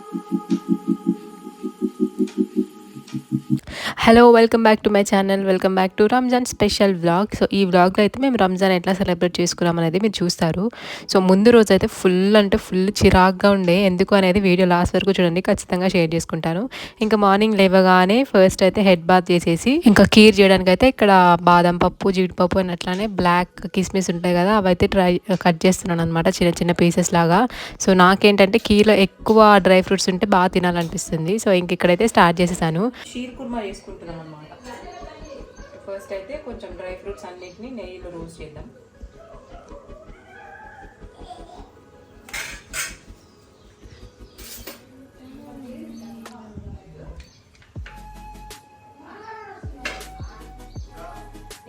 Thank you. Hello welcome back to my channel welcome back to Ramzan special vlog so ఈ వ్లాగ్లో అయితే మేము రంజాన్ ఎట్లా సెలబ్రేట్ చేసుకున్నాం అనేది మీరు చూస్తారు. సో ముందు రోజు అయితే ఫుల్ అంటే ఫుల్ చిరాగ్గా ఉండే. ఎందుకు అనేది వీడియో లాస్ట్ వరకు చూడండి. ఖచ్చితంగా షేర్ చేసుకుంటాను. ఇంకా మార్నింగ్ లేవగానే ఫస్ట్ అయితే హెడ్ బాత్ చేసేసి ఇంకా కీర్ చేయడానికి అయితే ఇక్కడ బాదం పప్పు జీడిపప్పు అని అట్లానే బ్లాక్ కిస్మిస్ ఉంటాయి కదా అవైతే ట్రై కట్ చేస్తున్నాను అనమాట చిన్న చిన్న పీసెస్ లాగా. సో నాకేంటంటే కీర్లో ఎక్కువ డ్రై ఫ్రూట్స్ ఉంటే బాగా తినాలనిపిస్తుంది. సో ఇంక ఇక్కడైతే స్టార్ట్ చేసేసాను. షీర్ కుర్మా చేసుకుంటున్నాం అనమాట ఫస్ట్ అయితే కొంచెం డ్రై ఫ్రూట్స్ అన్నిటిని నెయ్యిలో రోస్ట్ చేద్దాం.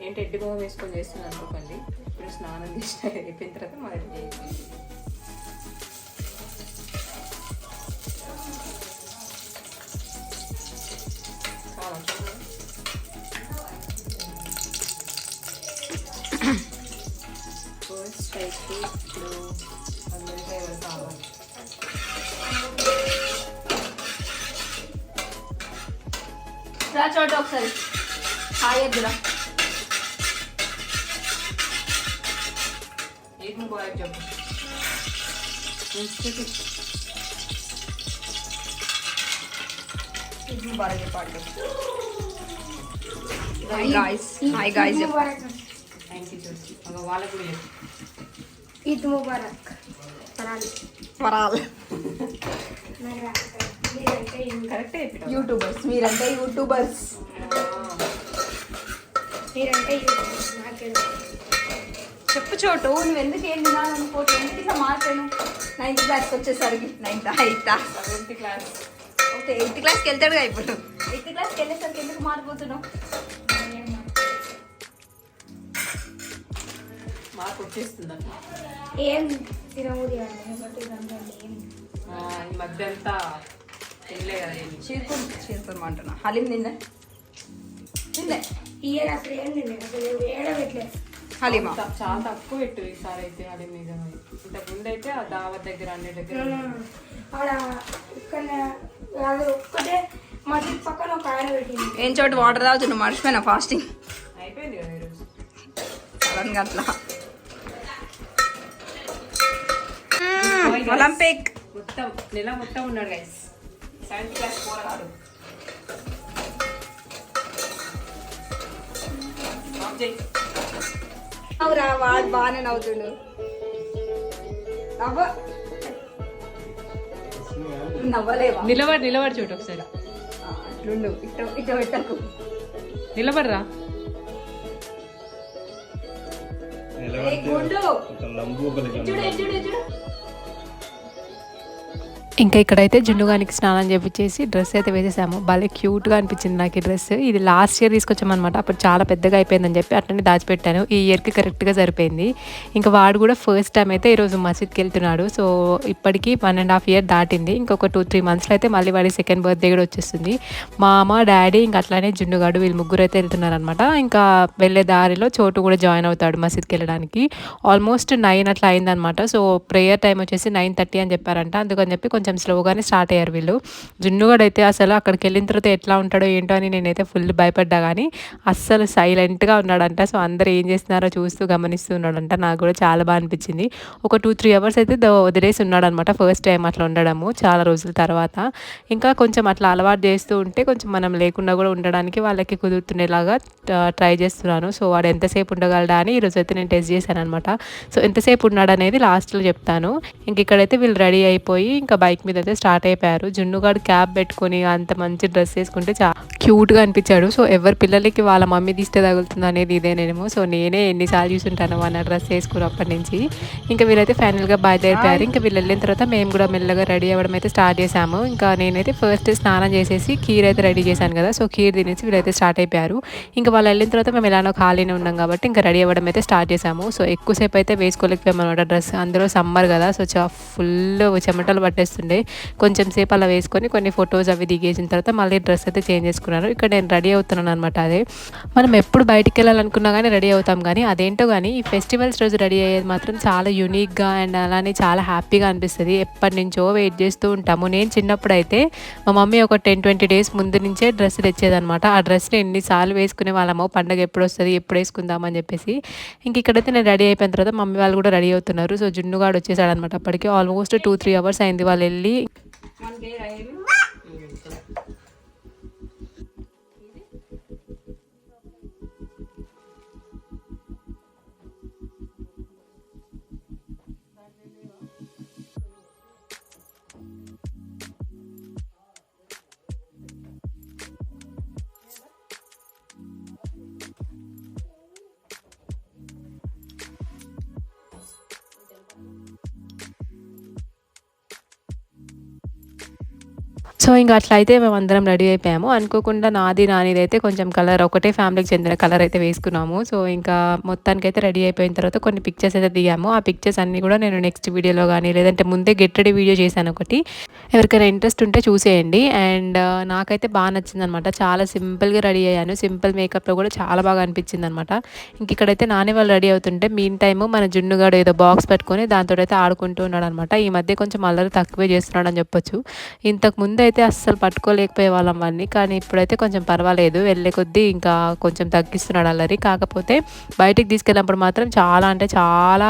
ఏంటి ఎడ్డి బొమ్మ వేసుకొని చేస్తున్నాను అనుకోకండి. ఇప్పుడు స్నానం చేసిన అయిపోయిన తర్వాత మరి చేయాలి రా చోట ఒకసారి హాయ్ అద్దురా ఏది ముబారక్ చెప్పు ఇన్స్టిట్యూట్ ఈద్ ముబారక్ చెప్పండి hi guys hi guys thank you చూసి ఒక వాళ్ళకు కూడా చెప్పు ఈద్ ముబారక్ పరాలి వరాల్ మీరంటే కరెక్టే చెప్పినావు యూట్యూబర్స్ మీరంటే యూట్యూబర్స్. మీరంటే చెప్పు చోటు నువ్వు ఎందుకు ఏం తినాలనుకోవట్లేదు ఎందుకు ఇట్లా మాట్లాడు నైన్త్ క్లాస్కి వచ్చేసరికి ninth eighth seventh class okay eighth క్లాస్కి వెళ్తాడుగా ఇప్పుడు. ఎయిత్ క్లాస్కి వెళ్ళేసరికి ఎందుకు మారిపోతున్నావు? మార్క్ వచ్చేస్తుందంట ఏం అండి ఈ మధ్య అంతా తినలే కదా చీరుకుని చీరుకుని అంటున్నా హలీం నిన్నే నిన్నే ఇయర్ అసలు ఏం తినలేదు అసలు ఏడ పెట్టలేదు హలీమా? చాలా తక్కువ పెట్టు ఈసారి అయితే మీద ఇంతకు ముందు అయితే ఆ దావత్ దగ్గర అన్ని దగ్గర ఆడ ఇక్కడ అది ఒక్కటే మసీద్ పక్కన ఒక ఆయన పెట్టింది ఏం చోటు వాటర్ తాగుతున్నావు మర్చిపోయినా ఫాస్టింగ్. అయిపోయింది కదా ఈరోజు సడన్గా అట్లా ఒలింపిక్. మొత్తం నెల మొత్తం ఉన్నాడు గైస్ సెవెంత్ క్లాస్ చేయి. అవురా వాడు బాగానే నవ్వుతుండు నవ్వ నవ్వలేవా నిలబడి నిలబడి చూడు ఒకసారి. అట్లుండు ఇట్ట ఇట్ట పెట్టకు. నిలబడరా? గుండు. చూడు చూడు చూడు. ఇంకా ఇక్కడైతే జుండుగానికి స్నానం చేపించేసి డ్రెస్ అయితే వేసేసాము. భలే క్యూట్గా అనిపించింది నాకు ఈ డ్రెస్. ఇది లాస్ట్ ఇయర్ తీసుకొచ్చామన్నమాట. అప్పుడు చాలా పెద్దగా అయిపోయిందని చెప్పి అట్లనే దాచిపెట్టాను. ఈ ఇయర్కి కరెక్ట్గా సరిపోయింది. ఇంకా వాడు కూడా ఫస్ట్ టైం అయితే ఈరోజు మసీద్కి వెళ్తున్నాడు. సో ఇప్పటికి వన్ అండ్ హాఫ్ ఇయర్ దాటింది. ఇంకొక టూ త్రీ మంత్స్లో అయితే మళ్ళీ వాడి సెకండ్ బర్త్డే కూడా వచ్చేస్తుంది. మా అమ్మ డాడీ ఇంకా అట్లానే జుండుగాడు వీళ్ళు ముగ్గురు అయితే వెళ్తున్నారనమాట ఇంకా వెళ్ళే దారిలో చోటు కూడా జాయిన్ అవుతాడు మసీద్కి వెళ్ళడానికి. ఆల్మోస్ట్ నైన్ అట్లా అయిందనమాట సో ప్రేయర్ టైం వచ్చేసి నైన్ థర్టీ అని చెప్పారంట. అందుకని చెప్పి కొంచెం కొంచెం స్లోగానే స్టార్ట్ అయ్యారు వీళ్ళు. జున్నుగాడు అయితే అసలు అక్కడికి వెళ్ళిన తర్వాత ఎట్లా ఉంటాడో ఏంటో అని నేనైతే ఫుల్ భయపడ్డా కానీ అస్సలు సైలెంట్గా ఉన్నాడంట. సో అందరూ ఏం చేస్తున్నారో చూస్తూ గమనిస్తూ ఉన్నాడంట. నాకు కూడా చాలా బాగా అనిపించింది. ఒక టూ త్రీ అవర్స్ అయితే వదిలేసి ఉన్నాడనమాట. ఫస్ట్ టైం అట్లా ఉండడము చాలా రోజుల తర్వాత. ఇంకా కొంచెం అట్లా అలవాటు చేస్తూ ఉంటే కొంచెం మనం లేకుండా కూడా ఉండడానికి వాళ్ళకి కుదురుతుండేలాగా ట్రై చేస్తున్నాను. సో వాడు ఎంతసేపు ఉండగలడా అని ఈరోజు అయితే నేను టెస్ట్ చేశాను అనమాట సో ఎంతసేపు ఉన్నాడనేది లాస్ట్లో చెప్తాను. ఇంక ఇక్కడైతే వీళ్ళు రెడీ అయిపోయి ఇంకా బైక్ మీద అయితే స్టార్ట్ అయిపోయారు. జున్నుగాడు క్యాప్ పెట్టుకొని అంత మంచి డ్రెస్ వేసుకుంటే చాలా క్యూట్గా అనిపించాడు. సో ఎవరి పిల్లలకి వాళ్ళ మమ్మీ తీస్తే తగులుతుంది అనేది ఇదేనేమో. సో నేనే ఎన్నిసార్లు చూసుంటాను మన డ్రెస్ వేసుకున్నప్పటి నుంచి. ఇంకా వీళ్ళైతే ఫైనల్గా బయలుదేరిపోయారు. ఇంకా వీళ్ళు వెళ్ళిన తర్వాత మేము కూడా మెల్లగా రెడీ అవ్వడం అయితే స్టార్ట్ చేసాము ఇంకా నేనైతే ఫస్ట్ స్నానం చేసేసి కీర్ అయితే రెడీ చేశాను కదా. సో కీర్ తినేసి వీళ్ళైతే స్టార్ట్ అయిపోయారు. ఇంకా వాళ్ళు వెళ్ళిన తర్వాత మేము ఎలానో ఖాళీనే ఉన్నాం కాబట్టి ఇంకా రెడీ అవ్వడం అయితే స్టార్ట్ చేసాము సో ఎక్కువసేపు అయితే వేసుకోలేకపోయాము అనమాట డ్రెస్. అందులో సమ్మర్ కదా. సో చా ఫుల్ చెమటలు ఉండే. కొంచెం సేపు అలా వేసుకొని కొన్ని ఫొటోస్ అవి దిగేసిన తర్వాత మళ్ళీ డ్రెస్ అయితే చేంజ్ చేసుకున్నాను ఇక్కడ నేను రెడీ అవుతున్నాను అనమాట అదే. మనం ఎప్పుడు బయటికి వెళ్ళాలనుకున్నా కానీ రెడీ అవుతాం కానీ అదేంటో కానీ ఈ ఫెస్టివల్స్ రోజు రెడీ అయ్యేది మాత్రం చాలా యూనిక్గా అండ్ అలానే చాలా హ్యాపీగా అనిపిస్తుంది. ఎప్పటి నుంచో వెయిట్ చేస్తూ ఉంటాము. నేను చిన్నప్పుడు అయితే మా మమ్మీ ఒక టెన్ ట్వంటీ డేస్ ముందు నుంచే డ్రెస్ తెచ్చేదనమాట ఆ డ్రెస్ని ఎన్నిసార్లు వేసుకునే వాళ్ళమో. పండగ ఎప్పుడు వస్తుంది ఎప్పుడు వేసుకుందామని చెప్పేసి. ఇంక ఇక్కడైతే నేను రెడీ అయిపోయిన తర్వాత మమ్మీ వాళ్ళు కూడా రెడీ అవుతున్నారు. సో జున్నుగాడు వచ్చేసాడు అనమాట అప్పటికి. ఆల్మోస్ట్ టూ త్రీ అవర్స్ అయింది వాళ్ళు వెళ్ళి సో ఇంకా అట్లా అయితే మేము అందరం రెడీ అయిపోయాము. అనుకోకుండా నాది నానిది అయితే కొంచెం కలర్ ఒకటే ఫ్యామిలీకి చెందిన కలర్ అయితే వేసుకున్నాము. సో ఇంకా మొత్తానికి అయితే రెడీ అయిపోయిన తర్వాత కొన్ని పిక్చర్స్ అయితే దిగాము. ఆ పిక్చర్స్ అన్నీ కూడా నేను నెక్స్ట్ వీడియోలో కానీ లేదంటే ముందే గెట్ రెడీ వీడియో చేశాను ఒకటి. ఎవరికైనా ఇంట్రెస్ట్ ఉంటే చూసేయండి. అండ్ నాకైతే బాగా నచ్చింది అనమాట చాలా సింపుల్గా రెడీ అయ్యాను. సింపుల్ మేకప్లో కూడా చాలా బాగా అనిపించింది అనమాట ఇంక ఇక్కడైతే నాని వాళ్ళు రెడీ అవుతుంటే మీన్ టైము మన జున్నుగాడు ఏదో బాక్స్ పెట్టుకొని దాంతో అయితే ఆడుకుంటూ ఉన్నాడు అనమాట ఈ మధ్య కొంచెం అల్లరి తక్కువే చేస్తున్నాడు అని చెప్పొచ్చు. ఇంతకు ముందు అయితే అస్సలు పట్టుకోలేకపోయే వాళ్ళం వాడిని కానీ ఇప్పుడైతే కొంచెం పర్వాలేదు. వెళ్ళే కొద్దీ ఇంకా కొంచెం తగ్గిస్తున్నాడు అల్లరి. కాకపోతే బయటికి తీసుకెళ్ళినప్పుడు మాత్రం చాలా అంటే చాలా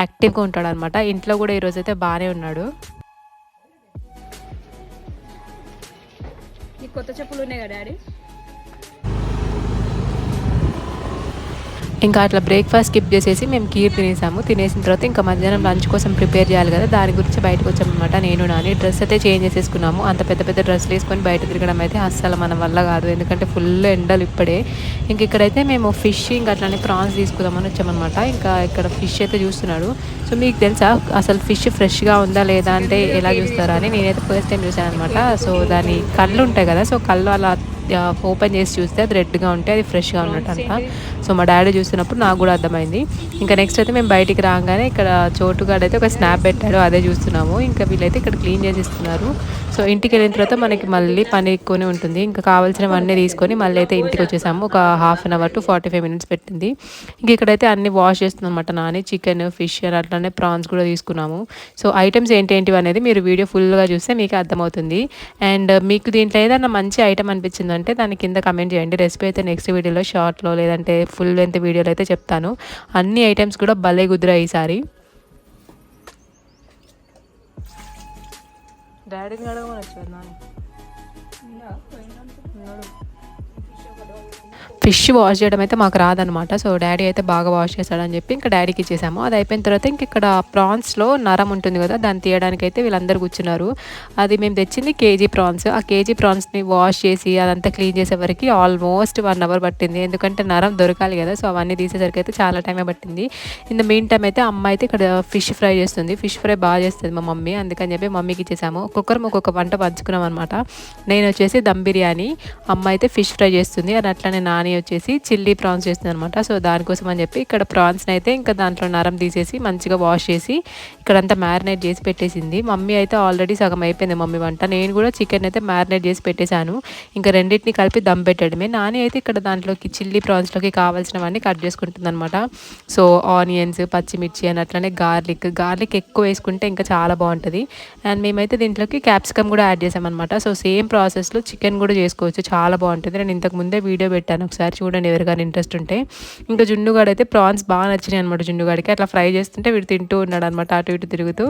యాక్టివ్గా ఉంటాడు అనమాట ఇంట్లో కూడా ఈరోజు అయితే బాగానే ఉన్నాడు. కొత్త చెప్పులు ఉన్నాయి కదా డాడీ? ఇంకా అట్లా బ్రేక్ఫాస్ట్ స్కిప్ చేసేసి మేము కీర్ తినేసాము. తినేసిన తర్వాత ఇంకా మధ్యాహ్నం లంచ్ కోసం ప్రిపేర్ చేయాలి కదా. దాని గురించి బయటకు వచ్చామన్నమాట నేను నాని. డ్రెస్ అయితే చేంజ్ చేసేసుకున్నాము. అంత పెద్ద పెద్ద డ్రెస్లు వేసుకొని బయట తిరగడం అయితే అస్సలు మన వల్ల కాదు. ఎందుకంటే ఫుల్ ఎండలు ఇప్పుడే. ఇంక ఇక్కడైతే మేము ఫిష్ ఇంకా అట్లానే ప్రాన్స్ తీసుకుందామని వచ్చామన్నమాట. ఇంకా ఇక్కడ ఫిష్ అయితే చూస్తున్నాడు. సో మీకు తెలుసా? అసలు ఫిష్ ఫ్రెష్గా ఉందా లేదా అంటే ఎలా చూస్తారా అని నేనైతే ఫస్ట్ టైం చూసాను అనమాట సో దాని కళ్ళు ఉంటాయి కదా. సో కళ్ళు అలా ఓపెన్ చేసి చూస్తే అది రెడ్గా ఉంటే అది ఫ్రెష్గా ఉన్నట్టు అంట సో మా డాడీ చూసినప్పుడు నాకు కూడా అర్థమైంది. ఇంకా నెక్స్ట్ అయితే మేము బయటికి రాగానే ఇక్కడ చోటుగాడు అయితే ఒక స్నాప్ పెట్టాడు అదే చూస్తున్నాము. ఇంకా వీళ్ళైతే ఇక్కడ క్లీన్ చేసిస్తున్నారు సో ఇంటికి వెళ్ళిన తర్వాత మనకి మళ్ళీ పని ఎక్కువనే ఉంటుంది. ఇంకా కావాల్సినవన్నీ తీసుకొని మళ్ళీ అయితే ఇంటికి వచ్చేసాము. ఒక half an hour to forty five minutes పెట్టింది. ఇంక ఇక్కడైతే అన్ని వాష్ చేస్తున్నాం అనమాట నాని చికెన్ ఫిష్ అని అట్లానే ప్రాన్స్ కూడా తీసుకున్నాము. సో ఐటమ్స్ ఏంటి ఏంటివి అనేది మీరు వీడియో ఫుల్గా చూస్తే మీకు అర్థమవుతుంది. అండ్ మీకు దీంట్లో ఏదైనా మంచి ఐటమ్ అనిపించిందంటే దాని కింద కమెంట్ చేయండి. రెసిపీ అయితే నెక్స్ట్ వీడియోలో షార్ట్లో లేదంటే ఫుల్ లెంత్ వీడియోలో అయితే చెప్తాను. అన్ని ఐటమ్స్ కూడా భలే కుదిరాయి ఈసారి డాడీని అడగమని వచ్చాడు నాని ఫిష్ వాష్ చేయడం అయితే మాకు రాదనమాట సో డాడీ అయితే బాగా వాష్ చేశాడని చెప్పి ఇంకా డాడీకి ఇచ్చేసాము. అది అయిపోయిన తర్వాత ఇంక ఇక్కడ ప్రాన్స్లో నరం ఉంటుంది కదా దాన్ని తీయడానికి అయితే వీళ్ళందరూ కూర్చున్నారు. అది మేము తెచ్చింది కేజీ ప్రాన్స్. ఆ కేజీ ప్రాన్స్ని వాష్ చేసి అదంతా క్లీన్ చేసేవరకు ఆల్మోస్ట్ వన్ అవర్ పట్టింది. ఎందుకంటే నరం దొరకాలి కదా సో అవన్నీ తీసేసరికి అయితే చాలా టైమే పట్టింది. ఇంత మెయిన్ టైం అయితే అమ్మ అయితే ఇక్కడ ఫిష్ ఫ్రై చేస్తుంది. ఫిష్ ఫ్రై బాగా చేస్తుంది మా మమ్మీ. అందుకని చెప్పి మమ్మీకి ఇచ్చేసాము. ఒక్కొక్కరు ఒక్కొక్క వంట పంచుకున్నాం అనమాట నేను వచ్చేసి దమ్ బిర్యానీ అమ్మ అయితే ఫిష్ ఫ్రై చేస్తుంది. అని అట్లనే నాని వచ్చేసి చిల్లీ ప్రాన్స్ చేస్తుంది అనమాట సో దానికోసం అని చెప్పి ఇక్కడ ప్రాన్స్ని అయితే ఇంకా దాంట్లో నరం తీసేసి మంచిగా వాష్ చేసి ఇక్కడంతా మ్యారినేట్ చేసి పెట్టేసింది. మమ్మీ అయితే ఆల్రెడీ సగం అయిపోయింది మమ్మీ వంట. నేను కూడా చికెన్ అయితే మ్యారినేట్ చేసి పెట్టేశాను. ఇంకా రెండింటిని కలిపి దమ్ పెట్టడమే. నాని అయితే ఇక్కడ దాంట్లోకి చిల్లీ ప్రాన్స్లోకి కావాల్సినవన్నీ కట్ చేసుకుంటుంది అనమాట సో ఆనియన్స్ పచ్చిమిర్చి అని అట్లనే గార్లిక్. గార్లిక్ ఎక్కువ వేసుకుంటే ఇంకా చాలా బాగుంటుంది. అండ్ మేమైతే దీంట్లోకి క్యాప్సికమ్ కూడా యాడ్ చేసామన్నమాట సో సేమ్ ప్రాసెస్లో చికెన్ కూడా చేసుకోవచ్చు. చాలా బాగుంటుంది. నేను ఇంతకు ముందే వీడియో పెట్టాను ఒకసారి. చూడండి ఎవరికైనా ఇంట్రెస్ట్ ఉంటే. ఇంకా జున్నుగాడు అయితే ప్రాన్స్ బాగా నచ్చినాయి అనమాట జున్నుగాడికి అట్లా ఫ్రై చేస్తుంటే వీడు తింటూ ఉన్నాడు అనమాట అటు ఇటు తిరుగుతూ.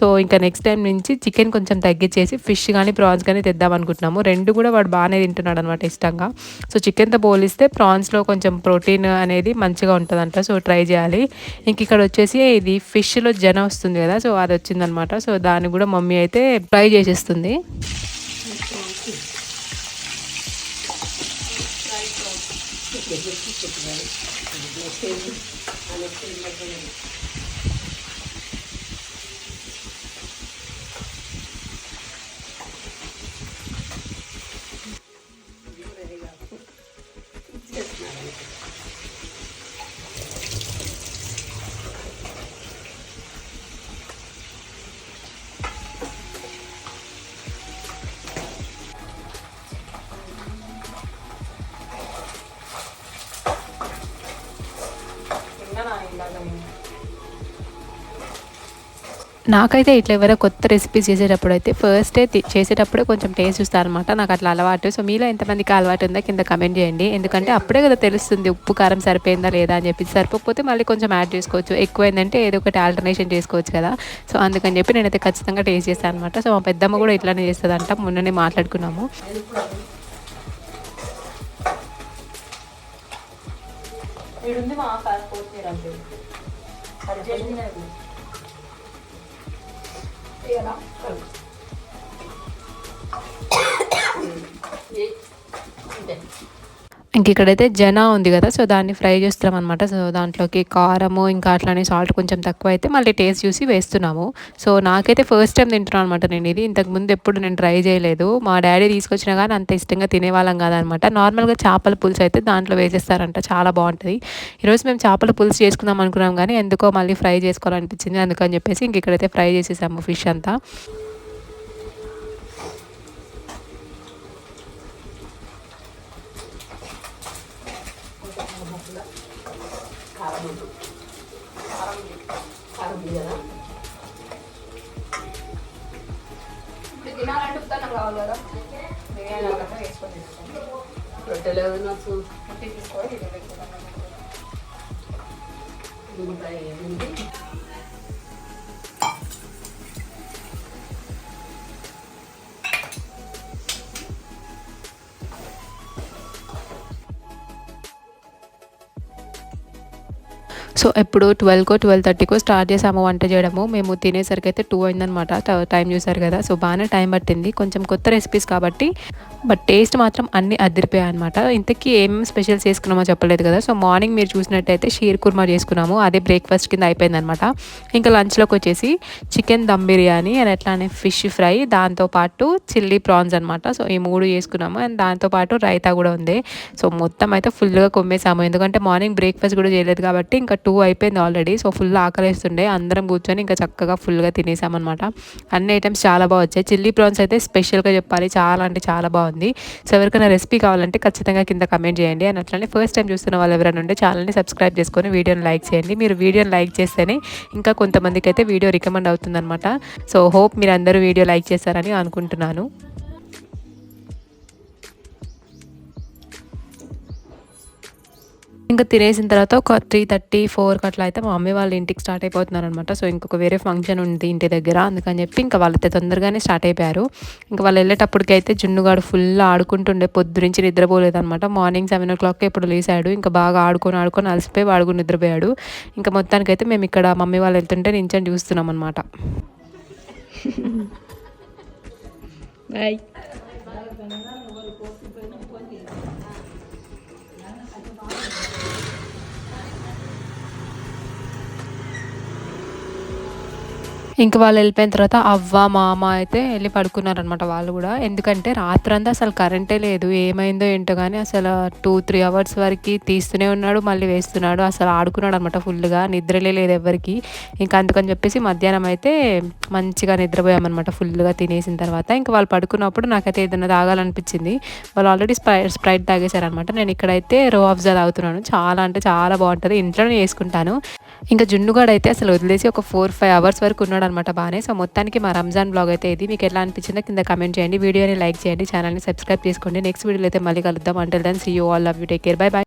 సో ఇంకా నెక్స్ట్ టైం నుంచి చికెన్ కొంచెం తగ్గించేసి ఫిష్ కానీ ప్రాన్స్ కానీ తెద్దాం అనుకుంటున్నాము. రెండు కూడా వాడు బాగానే తింటున్నాడు అనమాట ఇష్టంగా. సో చికెన్తో పోలిస్తే ప్రాన్స్లో కొంచెం ప్రోటీన్ అనేది మంచిగా ఉంటుందంట. సో ట్రై చేయాలి. ఇంక ఇక్కడ వచ్చేసి ఇది ఫిష్లో జన వస్తుంది కదా సో అది వచ్చిందనమాట సో దాన్ని కూడా మమ్మీ అయితే ట్రై చేసేస్తుంది. lezzetli şekilde lezzetli anlatılmalarını నాకైతే ఇట్లా ఎవరో కొత్త రెసిపీస్ చేసేటప్పుడు అయితే ఫస్ట్ డే చేసేటప్పుడే కొంచెం టేస్ట్ చూస్తాను అనమాట నాకు అట్లా అలవాటు. సో మీలో ఎంతమందికి అలవాటు ఉందో కింద కమెంట్ చేయండి. ఎందుకంటే అప్పుడే కదా తెలుస్తుంది ఉప్పు కారం సరిపోయిందా లేదా అని చెప్పి. సరిపోతే మళ్ళీ కొంచెం యాడ్ చేసుకోవచ్చు. ఎక్కువైందంటే ఏదో ఒకటి ఆల్టర్నేషన్ చేసుకోవచ్చు కదా. సో అందుకని చెప్పి నేనైతే ఖచ్చితంగా టేస్ట్ చేస్తాను అనమాట సో మా పెద్దమ్మ కూడా ఇట్లానే చేస్తుందంట. మొన్ననే మాట్లాడుకున్నాము. 这个呢？嗯，你对。ఇంక ఇక్కడైతే జన ఉంది కదా సో దాన్ని ఫ్రై చేస్తున్నాం అనమాట సో దాంట్లోకి కారము ఇంకా అట్లానే సాల్ట్ కొంచెం తక్కువ అయితే మళ్ళీ టేస్ట్ చూసి వేస్తున్నాము. సో నాకైతే ఫస్ట్ టైం తింటున్నాను అనమాట నేను ఇది. ఇంతకు ముందు ఎప్పుడు నేను ట్రై చేయలేదు. మా డాడీ తీసుకొచ్చినా కానీ అంత ఇష్టంగా తినేవాళ్ళం కాదనమాట నార్మల్గా చేపల పులుసు అయితే దాంట్లో వేసేస్తారంట చాలా బాగుంటుంది. ఈరోజు మేము చేపల పులుసు చేసుకుందాం అనుకున్నాం కానీ ఎందుకో మళ్ళీ ఫ్రై చేసుకోవాలనిపించింది. అందుకని చెప్పేసి ఇంక ఇక్కడైతే ఫ్రై చేసేసాము ఫిష్ అంతా. తినాలంటే ఉత్తన్నం కావాలి కదా. రొట్టెలేదు నాకు. సో ఎప్పుడు ట్వెల్వ్కో ట్వెల్వ్ థర్టీకో స్టార్ట్ చేసాము వంట చేయడము. మేము తినేసరికి అయితే టూ అయిందనమాట టైం చూసారు కదా. సో బాగానే టైం పట్టింది. కొంచెం కొత్త రెసిపీస్ కాబట్టి. బట్ టేస్ట్ మాత్రం అన్ని అదిరిపోయాయి అనమాట ఇంతకీ ఏమేమి స్పెషల్స్ చేసుకున్నామో చెప్పలేదు కదా. సో మార్నింగ్ మీరు చూసినట్టయితే షీర్ కుర్మా చేసుకున్నాము. అదే బ్రేక్ఫాస్ట్ కింద అయిపోయిందనమాట ఇంకా లంచ్లోకి వచ్చేసి చికెన్ దమ్ బిర్యానీ అండ్ అట్లానే ఫిష్ ఫ్రై దాంతోపాటు చిల్లీ ప్రాన్స్ అనమాట సో ఈ మూడు చేసుకున్నాము. అండ్ దాంతోపాటు రైతా కూడా ఉంది. సో మొత్తం అయితే ఫుల్గా కొమ్మేసాము. ఎందుకంటే మార్నింగ్ బ్రేక్ఫాస్ట్ కూడా చేయలేదు కాబట్టి ఇంకా టూ అయిపోయింది ఆల్రెడీ. సో ఫుల్ ఆకలిస్తుండే. అందరం కూర్చొని ఇంకా చక్కగా ఫుల్గా తినేసామన్నమాట. అన్ని ఐటమ్స్ చాలా బాగా వచ్చాయి. చిల్లీ ప్రాన్స్ అయితే స్పెషల్గా చెప్పాలి. చాలా అంటే చాలా బాగుంది. సో ఎవరికైనా రెసిపీ కావాలంటే ఖచ్చితంగా కింద కమెంట్ చేయండి. అండ్ అట్లనే ఫస్ట్ టైం చూస్తున్న వాళ్ళు ఎవరైనా ఉంటే ఛానల్ని సబ్స్క్రైబ్ చేసుకొని వీడియోని లైక్ చేయండి. మీరు వీడియోని లైక్ చేస్తేనే ఇంకా కొంతమందికి అయితే వీడియో రికమెండ్ అవుతుందన్నమాట. సో హోప్ మీరు అందరూ వీడియో లైక్ చేస్తారని అనుకుంటున్నాను. ఇంకా తినేసిన తర్వాత ఒక త్రీ థర్టీ ఫోర్కి అట్లా అయితే మా మమ్మీ వాళ్ళ ఇంటికి స్టార్ట్ అయిపోతున్నారు అనమాట సో ఇంకొక వేరే ఫంక్షన్ ఉంది ఇంటి దగ్గర. అందుకని చెప్పి ఇంకా వాళ్ళైతే తొందరగానే స్టార్ట్ అయిపోయారు. ఇంకా వాళ్ళు వెళ్ళేటప్పటికి అయితే జున్నుగాడు ఫుల్ ఆడుకుంటుండే పొద్దు నుంచి నిద్రపోలేదు అనమాట మార్నింగ్ సెవెన్ ఓ క్లాక్ ఇప్పుడు లేసాడు ఇంకా బాగా ఆడుకొని ఆడుకొని అలసిపోయి వాడుకుని నిద్రపోయాడు. ఇంకా మొత్తానికైతే మేము ఇక్కడ మమ్మీ వాళ్ళు వెళ్తుంటే నించొని చూస్తున్నాం అనమాట బాయ్ ఇంక వాళ్ళు వెళ్ళిపోయిన తర్వాత అవ్వ మామ అయితే వెళ్ళి పడుకున్నారనమాట వాళ్ళు కూడా. ఎందుకంటే రాత్రంతా అసలు కరెంటే లేదు. ఏమైందో ఏంటో కానీ అసలు టూ త్రీ అవర్స్ వరకు తీస్తూనే ఉన్నాడు మళ్ళీ వేస్తున్నాడు. అసలు ఆడుకున్నాడు అనమాట ఫుల్గా. నిద్రలే లేదు ఎవరికి ఇంకా అందుకని చెప్పేసి మధ్యాహ్నం అయితే మంచిగా నిద్రపోయామన్నమాట ఫుల్గా తినేసిన తర్వాత. ఇంకా వాళ్ళు పడుకున్నప్పుడు నాకైతే ఏదైనా తాగాలనిపించింది. వాళ్ళు ఆల్రెడీ స్ప్రై స్ప్రైట్ తాగేశారనమాట నేను ఇక్కడైతే రో ఆఫ్జా తాగుతున్నాను. చాలా అంటే చాలా బాగుంటుంది. ఇంట్లోనే చేసుకుంటాను. ఇంకా జున్నుగాడు అయితే అసలు వదిలేసి ఒక ఫోర్ ఫైవ్ అవర్స్ వరకు ఉన్నాడు అనమాట బాగానే సో మొత్తానికి మా రంజాన్ బ్లాగ్ అయితే ఇది. మీకు ఎలా అనిపించిందో కింద కమెంట్ చేయండి. వీడియోని లైక్ చేయండి. ఛానల్ని సబ్స్క్రైబ్ చేసుకోండి. నెక్స్ట్ వీడియోలో అయితే మళ్ళీ కలుద్దాం. అంటే దాన్ని see you all love you take care bye bye